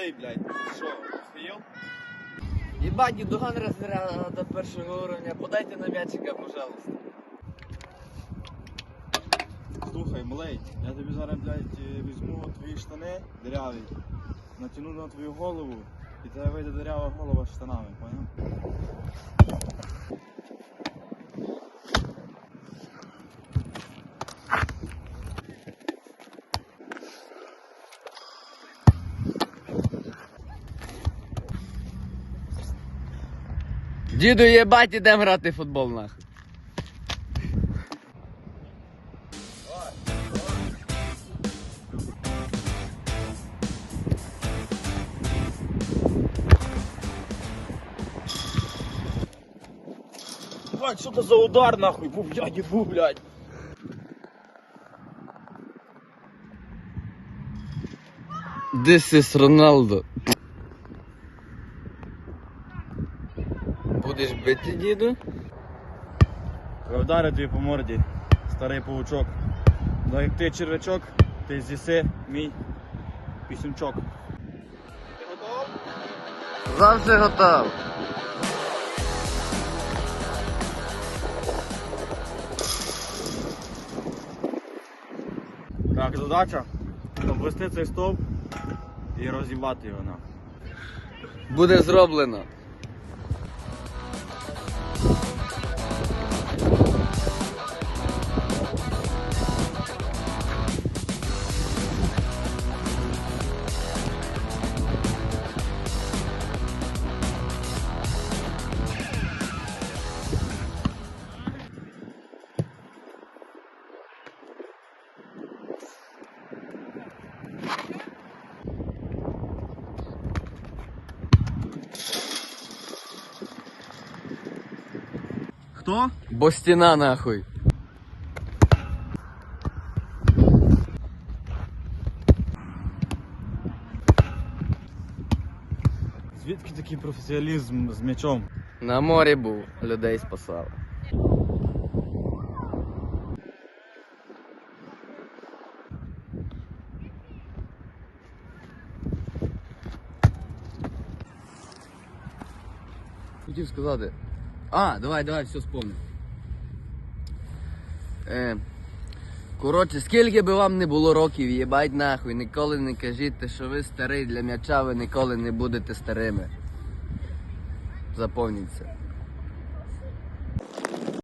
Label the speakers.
Speaker 1: малий, блядь. Що, схуєв?
Speaker 2: Єбать, дідуган до першого уровня. Подайте на м'ячика, пожалуйста.
Speaker 1: Слухай, малий, я тобі зараз, блядь, е, візьму твої штани диряві, натягну на твою голову, і тебе вийде дирява голова штанами,
Speaker 2: Діду, єбать, ідем грати в футбол нахуй.
Speaker 1: Блядь, що це за удар нахуй? Бу, блядь, ебу, блядь.
Speaker 2: This is Ronaldo. Будеш бити, діду?
Speaker 1: Вдарю тобі по морді, старий паучок. Ну як ти червячок, ти з'їси мій пісюнчок. Ти готов?
Speaker 2: Завжди готов.
Speaker 1: Так, задача обвести цей стовп і роз'їбати його.
Speaker 2: Буде зроблено.
Speaker 1: Хто?
Speaker 2: Бо стіна нахуй.
Speaker 1: Звідки такий професіоналізм з м'ячом?
Speaker 2: На морі був, людей спасав. Хотів сказати. А, давай, давай, все вспомню. Е, коротше, скільки би вам не було років, їбать нахуй, ніколи не кажіть, що ви старий для м'яча, ви ніколи не будете старими. Запомніть це.